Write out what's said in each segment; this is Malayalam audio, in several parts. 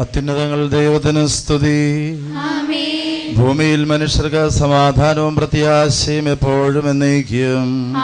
അത്യുന്നതങ്ങൾ ദൈവത്തിന് സ്തുതി. ഭൂമിയിൽ മനുഷ്യർക്ക് സമാധാനവും പ്രത്യാശയും എപ്പോഴും എന്നേക്കും.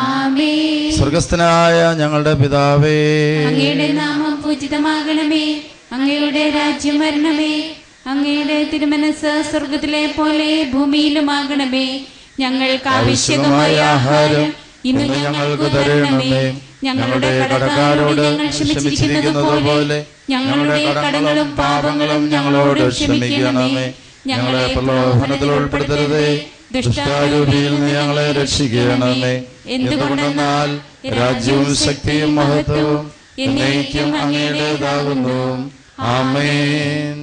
സ്വർഗസ്ഥനായ ഞങ്ങളുടെ പിതാവേ. അങ്ങയുടെ നാമം പൂജിതമാകണമേ. അങ്ങയുടെ രാജ്യം വരണമേ. അങ്ങയുടെ തിരുമനസ് സ്വർഗത്തിലെ പോലെ ഭൂമിയിലുമാകണമേ. ഞങ്ങൾക്ക് ആവശ്യമായ ആഹാരം ഇന്ന് ഞങ്ങൾക്ക് തരണമേ. ഞങ്ങളുടെ കടക്കാരോട് ക്ഷമിച്ചിരിക്കുന്നത് പോലെ ഞങ്ങളുടെ കടങ്ങളും പാപങ്ങളും ഞങ്ങളോട് ക്ഷമിക്കണമേ. ഞങ്ങളെ പ്രലോഭനത്തിൽ ഉൾപ്പെടുത്തരുതേ. ദുഷ്ടാരൂപിയിൽ നിന്ന് ഞങ്ങളെ രക്ഷിക്കണമേ. എന്തുകൊണ്ടെന്നാൽ രാജ്യവും ശക്തിയും മഹത്വവും എന്നേക്കും അങ്ങയുടേതാകുന്നു. ആമേൻ.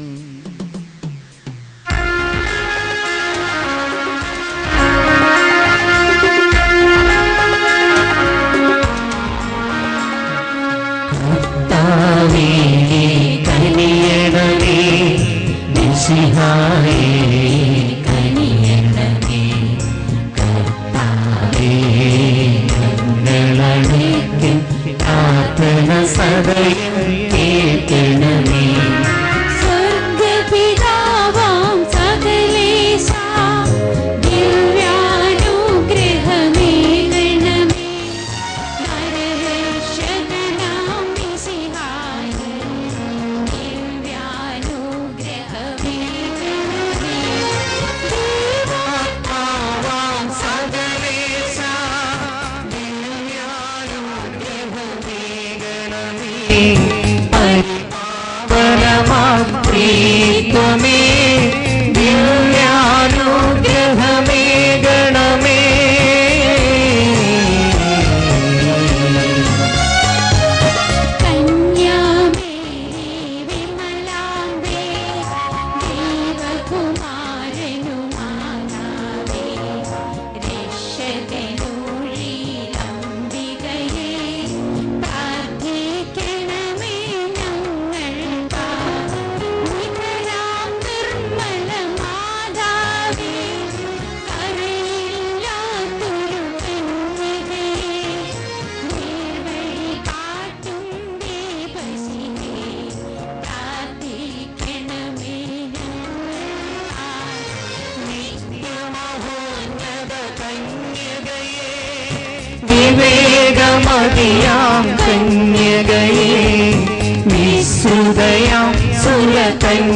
নাই വിവേകമതിയാം കന്യകയേ വിശ്രുതയാം സുരകന്യകയേ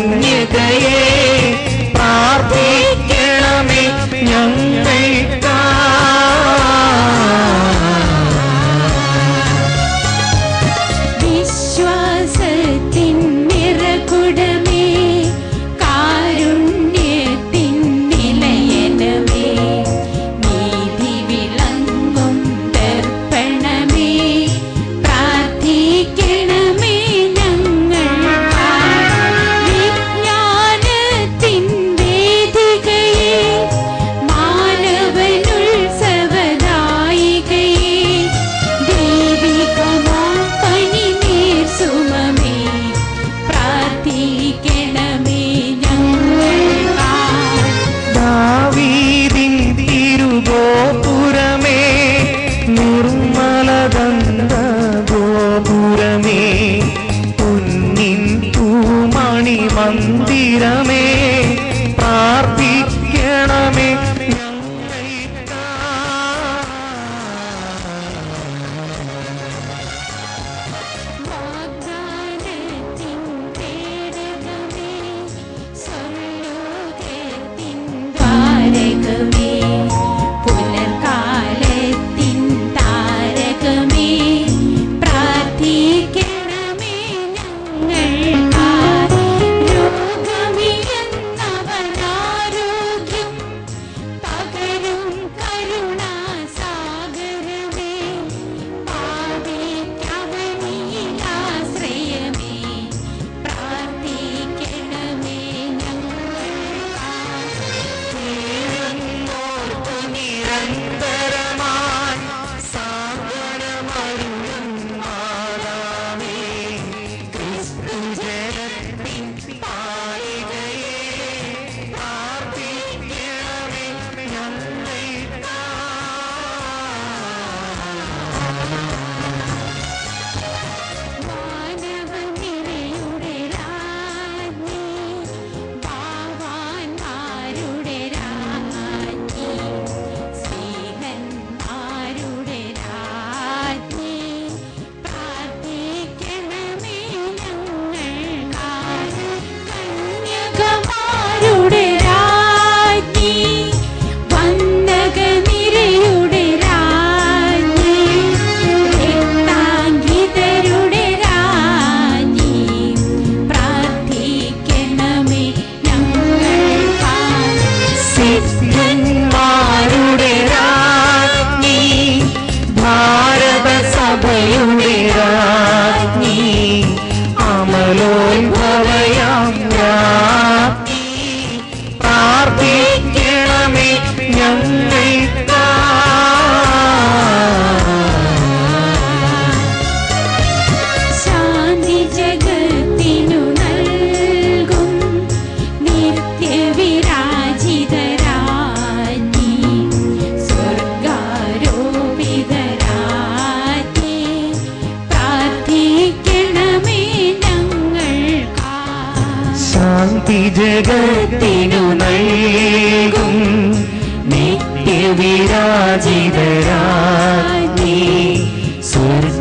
കാന്തി ജഗത്തിനു നൽകും നിത്യവിരാജിതരാജി സ്വർഗാരോപിതരാജി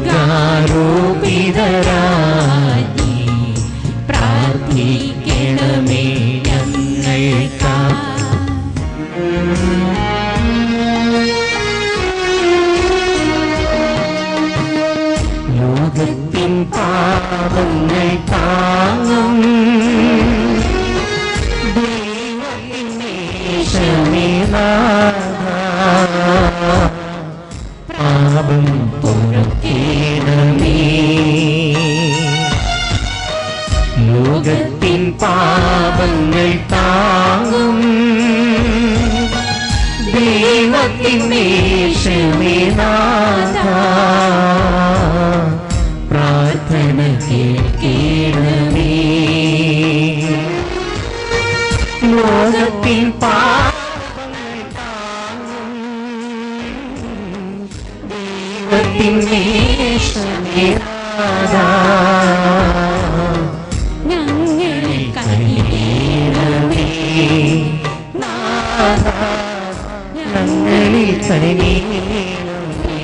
പ്രാർത്ഥിക്കണമേ ഞങ്ങൾക്കാ ലോകത്തിൻ പാപങ്ങൾ താങ്ങും ലോകത്തിൻ പാപങ്ങൾ താങ്ങും. ദൈവത്തിൻ ദേശമേനാഥ ഞങ്ങളെ നാഥ, ഞങ്ങളിൽ കനിയണമേ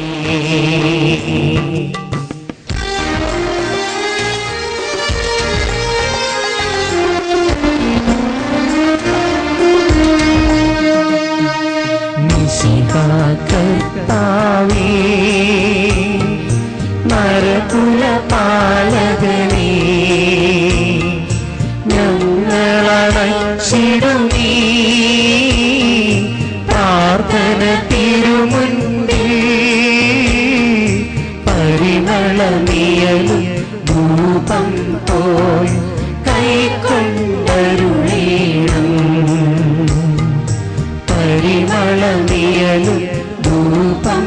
ഞങ്ങളടച്ചിടുമീ പ്രാർത്ഥന തിരുമുൻപിൽ പരിമളമിയലും ധൂപം പോൽ കൈക്കൊണ്ടരുളേണം. പരിമളമിയലും ധൂപം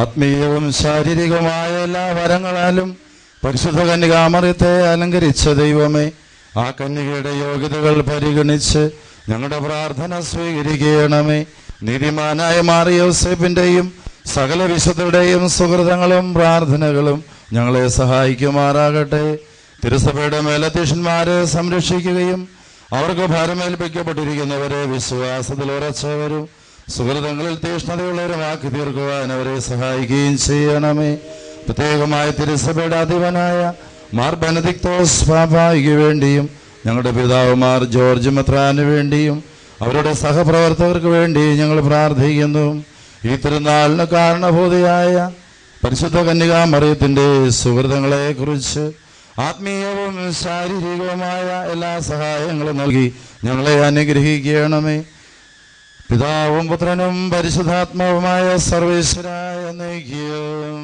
ആത്മീയവും ശാരീരികവുമായ എല്ലാ വരങ്ങളാലും പരിശുദ്ധ കന്യകാമറിയത്തെ അലങ്കരിച്ച ദൈവമേ ആ കന്യകയുടെ യോഗ്യതകൾ പരിഗണിച്ച് ഞങ്ങളുടെ പ്രാർത്ഥന സ്വീകരിക്കണമേ. നീതിമാനായ മാറിയോസേപ്പിന്റെയും സകല വിശുദ്ധരുടെയും സുഹൃതങ്ങളും പ്രാർത്ഥനകളും ഞങ്ങളെ സഹായിക്കുമാറാകട്ടെ. തിരുസഭയുടെ മേലധ്യക്ഷന്മാരെ സംരക്ഷിക്കുകയും അവർക്ക് ഭാരമേൽപ്പിക്കപ്പെട്ടിരിക്കുന്നവരെ വിശ്വാസത്തിൽ ഉറച്ചവരും സുഹൃതങ്ങളിൽ തീഷ്ണതയുള്ളവരുമാക്കി തീർക്കുവാൻ അവരെ സഹായിക്കുകയും ചെയ്യണമേ. പ്രത്യേകമായ തിരുസഭയുടെ അധിപനായ മാർ ബെനദിക്തോസ് പാപായിക്ക് വേണ്ടിയും ഞങ്ങളുടെ പിതാവുമാർ ജോർജ് മെത്രാന് വേണ്ടിയും അവരുടെ സഹപ്രവർത്തകർക്ക് വേണ്ടിയും ഞങ്ങൾ പ്രാർത്ഥിക്കുന്നു. ഈ തിരുനാളിന് കാരണഭൂതിയായ പരിശുദ്ധ കന്യകാമറിയത്തിന്റെ സുഹൃതങ്ങളെക്കുറിച്ച് ആത്മീയവും ശാരീരികവുമായ എല്ലാ സഹായങ്ങളും നൽകി ഞങ്ങളെ അനുഗ്രഹിക്കണമേ. പിതാവും പുത്രനും പരിശുദ്ധാത്മാവുമായ സർവേശ്വരായ നയിക്കും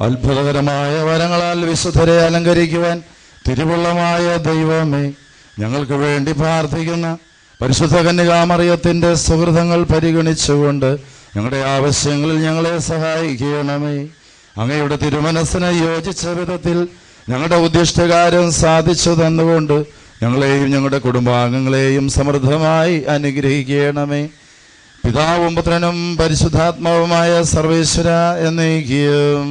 അത്ഭുതകരമായ വരങ്ങളാൽ വിശുദ്ധരെ അലങ്കരിക്കുവാൻ തിരുവുള്ളമായ ദൈവമേ ഞങ്ങൾക്ക് വേണ്ടി പ്രാർത്ഥിക്കുന്ന പരിശുദ്ധ കന്യകാമറിയത്തിന്റെ സുഹൃതങ്ങൾ പരിഗണിച്ചുകൊണ്ട് ഞങ്ങളുടെ ആവശ്യങ്ങളിൽ ഞങ്ങളെ സഹായിക്കണമേ. അങ്ങയുടെ തിരുമനസ്സിനെ യോജിച്ച വിധത്തിൽ ഞങ്ങളുടെ ഉദ്ദിഷ്ടകാര്യം സാധിച്ചു തന്നുകൊണ്ട് ഞങ്ങളെയും ഞങ്ങളുടെ കുടുംബാംഗങ്ങളെയും സമൃദ്ധമായി അനുഗ്രഹിക്കണമേ. പിതാവും പുത്രനും പരിശുദ്ധാത്മാവുമായ സർവേശ്വര എന്നേക്കും.